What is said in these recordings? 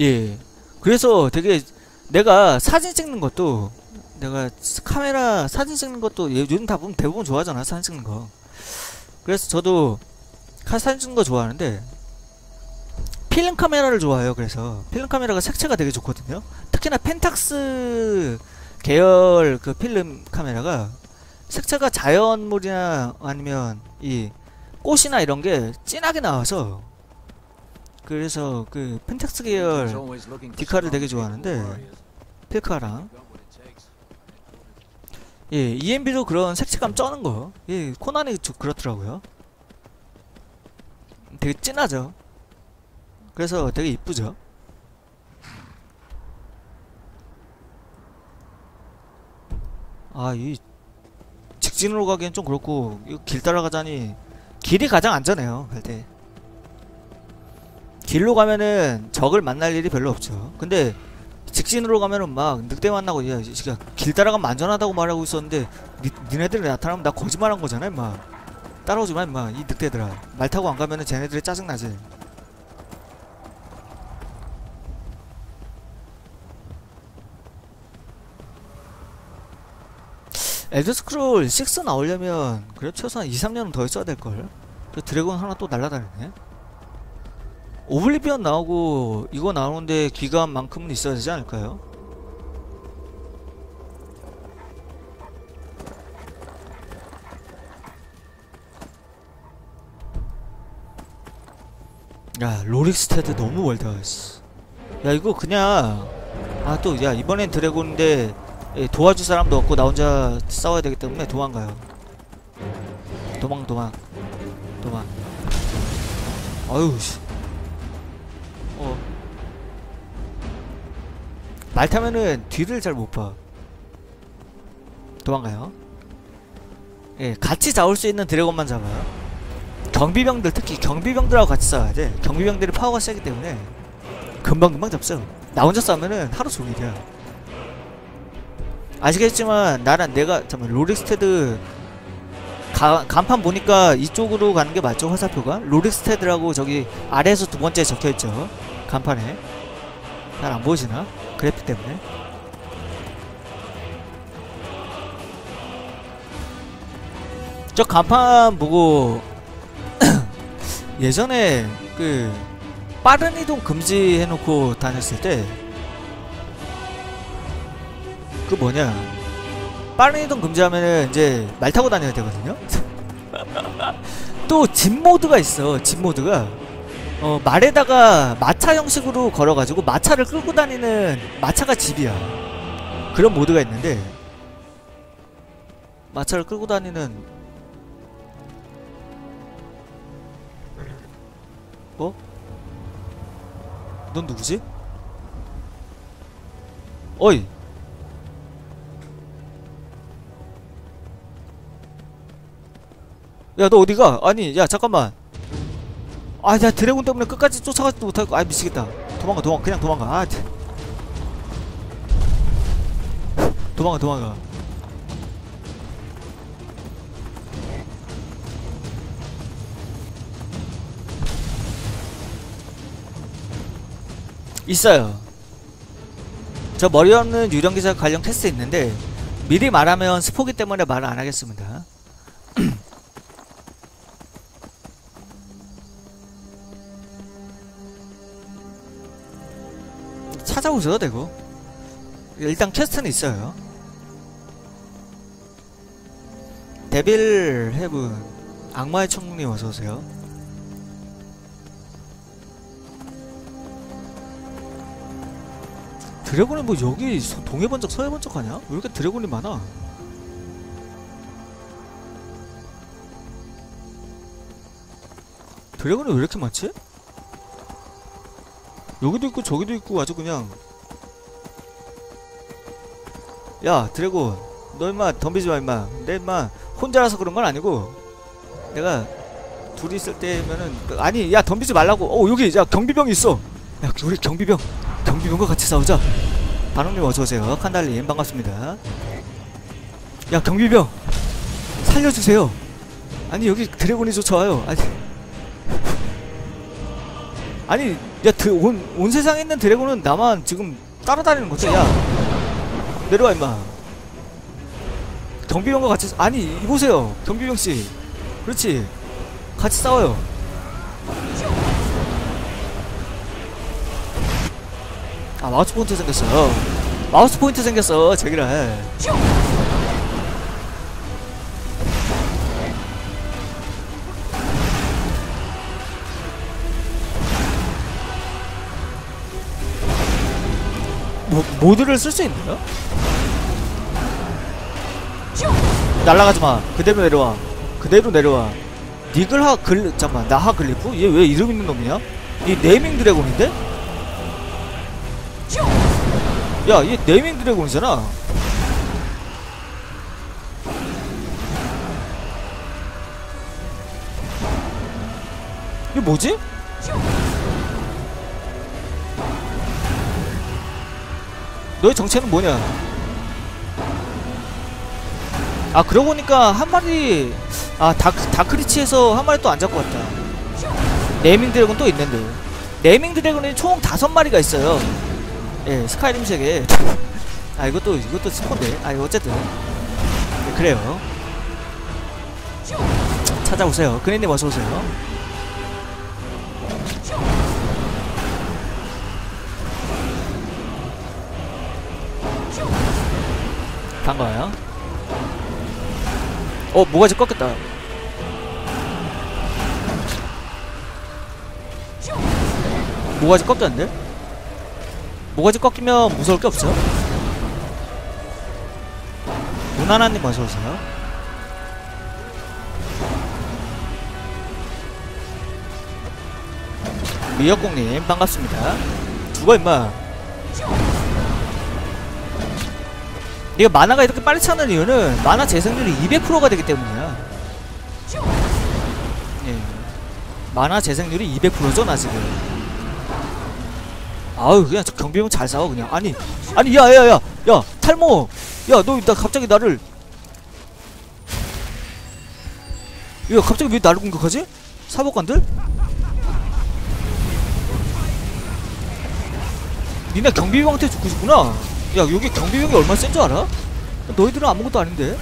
예. 그래서 되게 내가 사진 찍는 것도 내가 카메라 사진 찍는 것도 예, 요즘 다 보면 대부분 좋아하잖아 사진 찍는 거. 그래서 저도 카 사진 찍는 거 좋아하는데 필름 카메라를 좋아해요. 그래서 필름 카메라가 색채가 되게 좋거든요. 특히나 펜탁스 계열 그 필름 카메라가 색채가 자연물이나 아니면 이 꽃이나 이런 게 진하게 나와서 그래서 그 펜탁스 계열 디카를 되게 좋아하는데 필카랑 예 EMB도 그런 색채감 쩌는 거예 코난이 좀 그렇더라고요. 되게 진하죠? 그래서 되게 이쁘죠? 아 이 직진으로 가기엔 좀 그렇고 길 따라가자니 길이 가장 안전해요 갈때 길로 가면은 적을 만날 일이 별로 없죠. 근데 직진으로 가면은 막 늑대 만나고 야 길 따라가면 안전하다고 말하고 있었는데 니, 니네들이 나타나면 나 거짓말한 거잖아 임마. 따라오지 마 임마 이 늑대들아. 말 타고 안 가면은 쟤네들이 짜증나지. 엘드스크롤 6 나오려면 그래도 최소한 2, 3년은 더 있어야 될걸? 저 드래곤 하나 또 날라다니네 오블리비언 나오고 이거 나오는데 기간만큼은 있어야 되지 않을까요? 야 로릭스테드 너무 씨. 야 이거 그냥 아 또 야 이번엔 드래곤인데 예, 도와줄 사람도 없고 나 혼자 싸워야 되기 때문에 도망가요 도망 도망 도망 아유 씨. 말 타면은 뒤를 잘 못 봐. 도망가요. 예, 같이 잡을 수 있는 드래곤만 잡아요. 경비병들 특히 경비병들하고 같이 싸워야 돼. 경비병들이 파워가 세기 때문에 금방금방 잡죠. 나 혼자 싸우면은 하루 종일이야. 아시겠지만 나랑 내가 잠깐 로릭스테드 가, 간판 보니까 이쪽으로 가는 게 맞죠 화살표가 로릭스테드라고 저기 아래에서 두 번째 적혀 있죠 간판에 잘 안 보이시나 그래픽 때문에 저 간판 보고 예전에 그 빠른 이동 금지 해놓고 다녔을 때 그 뭐냐 빠른 이동 금지하면은 이제 말 타고 다녀야 되거든요. 또 집 모드가 있어. 집 모드가 어 말에다가 마차 형식으로 걸어가지고 마차를 끌고 다니는 마차가 집이야. 그런 모드가 있는데 마차를 끌고 다니는 뭐? 넌 누구지? 어이 야 너 어디가? 아니 야 잠깐만 아야 드래곤 때문에 끝까지 쫓아가지도 못하고 아 미치겠다. 도망가 도망가 그냥 도망가. 아 참. 도망가 도망가. 있어요. 저 머리 없는 유령기사 관련 테스트 있는데 미리 말하면 스포기 때문에 말을 안 하겠습니다 찾아오셔도 되고 일단 퀘스트는 있어요 데빌 헤븐 악마의 천국님 어서오세요 드래곤이 뭐 여기 서- 동해 번쩍 서해 번쩍 하냐? 왜 이렇게 드래곤이 많아? 드래곤이 왜 이렇게 많지? 여기도 있고 저기도 있고 아주 그냥. 야 드래곤. 너 임마 덤비지 마 임마. 내 임마 혼자라서 그런 건 아니고. 내가 둘이 있을 때면은 그- 아니 야 덤비지 말라고. 어 여기 야 경비병 있어. 야 우리 경비병. 경비병과 같이 싸우자. 반응님 어서오세요. 칸달님 반갑습니다. 야 경비병. 살려주세요. 아니 여기 드래곤이 쫓아와요. 아니. 아니 야온 온 세상에 있는 드래곤은 나만 지금 따라다니는 거지. 야 내려와 임마. 경비병과 같이 싸- 아니 이보세요. 경비병씨. 그렇지. 같이 싸워요. 아 마우스 포인트 생겼어 마우스 포인트 생겼어 제기라 모, 모드를 쓸 수 있나요? 날라가지마 그대로 내려와 그대로 내려와 니글하 글 잠깐만 나하 글리프? 얘 왜 이름 있는 놈이냐? 이 네이밍 드래곤인데? 야, 얘 네이밍 드래곤이잖아. 이게 뭐지? 너의 정체는 뭐냐? 아, 그러고 보니까 한 마리, 아, 다크, 다크리치에서 한 마리 또 안 잡고 왔다. 네이밍 드래곤 또 있는데. 네이밍 드래곤이 총 다섯 마리가 있어요. 예, 스카이림 세계. 아, 이것도, 이것도 스폰데. 아, 이거 어쨌든. 네, 그래요. 찾아오세요. 그네님 어서오세요. 반가워요. 어, 뭐가지 꺾였다. 뭐가지 꺾였는데? 뭐가지 꺾이면 무서울 게 없어. 누나나님 어서오세요. 미역국님 반갑습니다. 죽어 임마. 네가 만화가 이렇게 빨리 차는 이유는 만화 재생률이 200%가 되기 때문이야. 예. 만화 재생률이 200%죠 나 지금. 아유 그냥 저 경비용 잘 싸워 그냥. 아니 아니 야야 야 야, 야, 탈모. 야 너 나 갑자기 나를. 야 갑자기 왜 나를 공격하지? 사법관들? 니네 경비병한테 죽고 싶구나. 야 여기 경비병이 얼마나 센 줄 알아? 너희들은 아무것도 아닌데.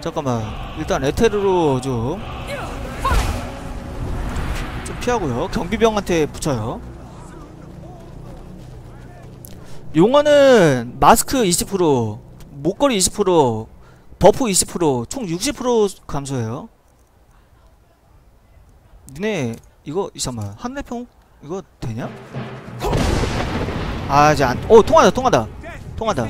잠깐만 일단 에테르로 좀, 좀 피하고요. 경비병한테 붙여요. 용어는 마스크 20%, 목걸이 20%, 버프 20%, 총 60% 감소해요. 니네 이거 잠깐만 한내평 이거 되냐? 아 이제 안.. 어 통하다 통하다. 통하다.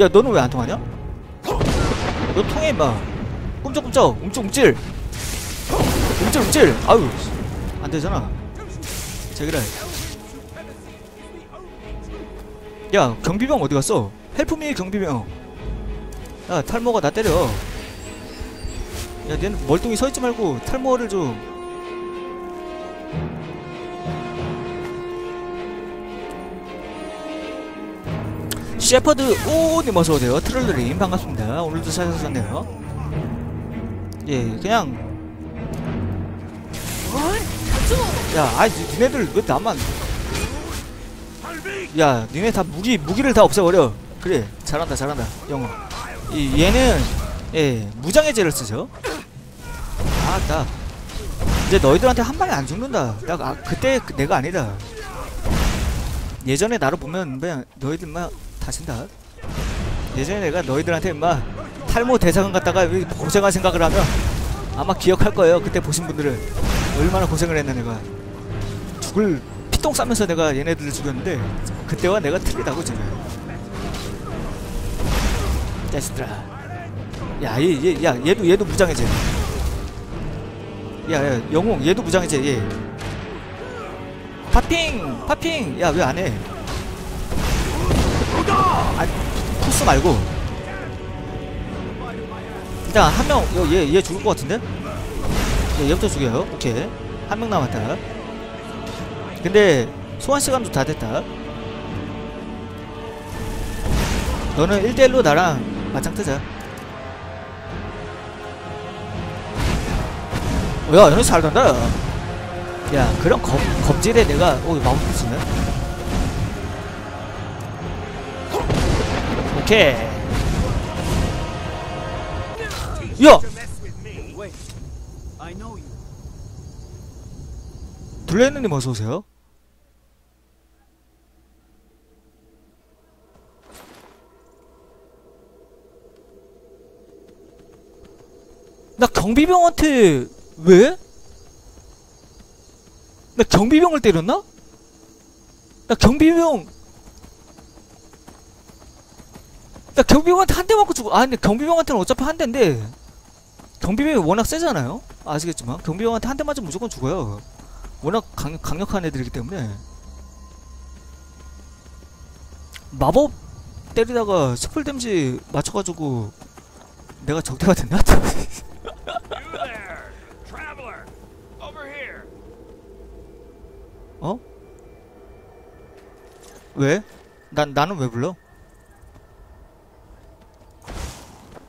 야 너는 왜 안 통하냐? 너 통해 임마. 꿈쩍꿈쩍 움찔움찔. 움찔움찔. 아유 안되잖아. 제기라 야 경비병 어디갔어? 헬프미 경비병. 야 탈모가 나 때려. 야, 얘는 멀뚱히 서있지 말고 탈모를 좀. 셰퍼드 오님 어서오세요. 트롤드림 반갑습니다. 오늘도 찾아주셨네요. 예, 그냥. 야, 아이, 니네들 왜 나만. 야, 니네 다 무기, 무기를 다 없애버려. 그래, 잘한다, 잘한다. 영어. 이, 얘는, 예, 무장해제를 쓰죠. 아, 나 이제 너희들한테 한 방에 안 죽는다. 나 아, 그때 그- 내가 아니다. 예전에 나를 보면 그냥 너희들만 다친다. 예전에 내가 너희들한테 인마 탈모 대사관 갔다가 왜 고생할 생각을 하면 아마 기억할 거예요. 그때 보신 분들은 얼마나 고생을 했나 내가 죽을 피똥 싸면서 내가 얘네들을 죽였는데 그때와 내가 틀리다고 지금. 자식들아. 야, 얘, 얘, 야, 얘도 얘도 무장해제. 야, 야, 영웅, 얘도 무장해제, 얘. 파핑! 파핑! 야, 왜 안 해? 아, 토스 말고. 일단, 한 명, 여, 얘, 얘 죽을 것 같은데? 얘, 얘부터 죽여요. 오케이. 한 명 남았다. 근데, 소환 시간도 다 됐다. 너는 1대1로 나랑 맞짱 뜨자. 야, 연애 잘 간다. 야, 그런 검, 검질에 내가, 오, 마법 쓰네. 오케이. 야! 블레이너님 어서오세요. 나 경비병한테 왜? 나 경비병을 때렸나? 나 경비병 나 경비병한테 한 대 맞고 죽어 아 근데 경비병한테는 어차피 한 대인데 경비병이 워낙 세잖아요 아시겠지만 경비병한테 한 대 맞으면 무조건 죽어요 워낙 강, 강력한 애들이기 때문에 마법 때리다가 스플 댐지 맞춰가지고 내가 적대가 됐나? 어? 왜? 난 나는 왜 불러?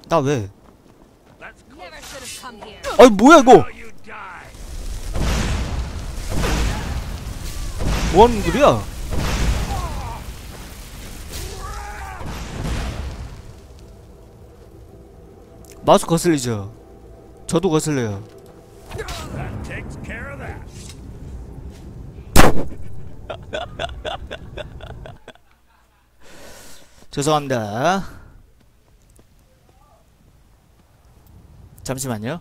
나 왜? 아니 뭐야 이거? 뭐하는 글이야? 마우스 거슬리죠? 저도 거슬려요. 죄송합니다. 잠시만요.